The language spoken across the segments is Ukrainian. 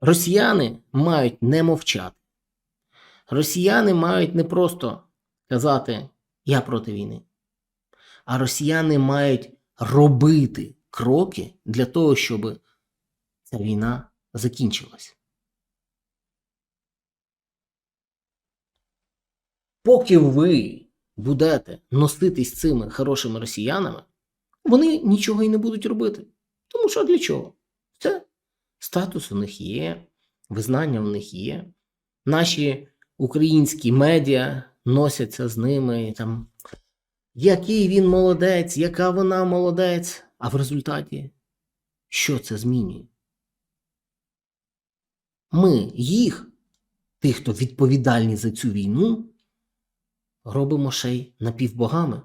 Росіяни мають не мовчати. Росіяни мають не просто казати Я проти війни, а росіяни мають робити кроки для того, щоб ця війна закінчилась. Поки ви будете носитись цими хорошими росіянами, вони нічого і не будуть робити. Тому що для чого? Статус у них є, визнання в них є. Наші українські медіа носяться з ними там. Який він молодець, яка вона молодець. А в результаті що це змінює? Ми їх, тих, хто відповідальні за цю війну, робимо ще й напівбогами.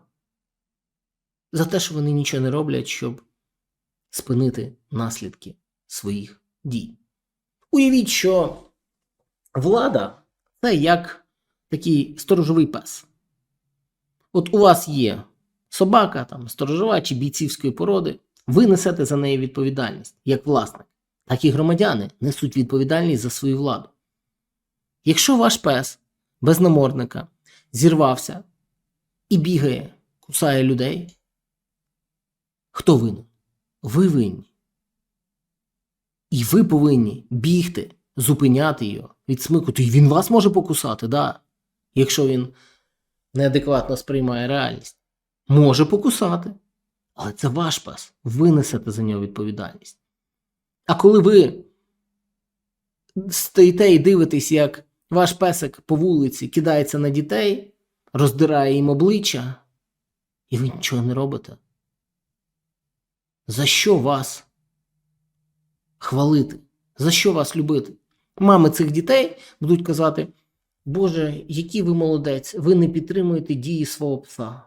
За те, що вони нічого не роблять, щоб спинити наслідки своїх дій. Уявіть, що влада це як такий сторожовий пес. От у вас є собака, там, сторожова чи бійцівської породи, ви несете за неї відповідальність як власник, так і громадяни несуть відповідальність за свою владу. Якщо ваш пес без намордника зірвався і бігає, кусає людей, хто винен? Ви винні. І ви повинні бігти, зупиняти його, відсмикувати. І він вас може покусати, да. якщо він неадекватно сприймає реальність. Може покусати. Але це ваш пес. Ви несете за нього відповідальність. А коли ви стоїте і дивитесь, як ваш песик по вулиці кидається на дітей, роздирає їм обличчя, і ви нічого не робите. За що вас хвалити? За що вас любити? Мами цих дітей будуть казати: Боже, який ви молодець, ви не підтримуєте дії свого пса.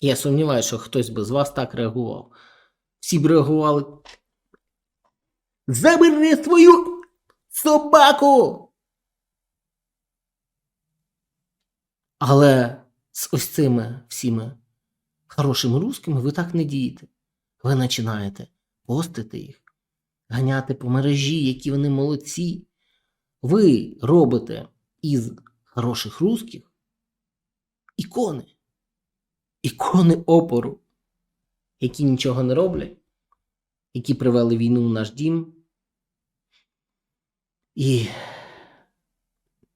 Я сумніваюся, що хтось би з вас так реагував. Всі б реагували. Забери свою собаку! Але з ось цими всіми хорошими русскими ви так не дієте. Ви починаєте постити їх, ганяти по мережі, які вони молодці. Ви робите із хороших русських ікони, ікони опору, які нічого не роблять, які привели війну в наш дім, і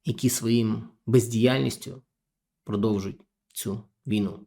які своїм бездіяльністю продовжують цю війну.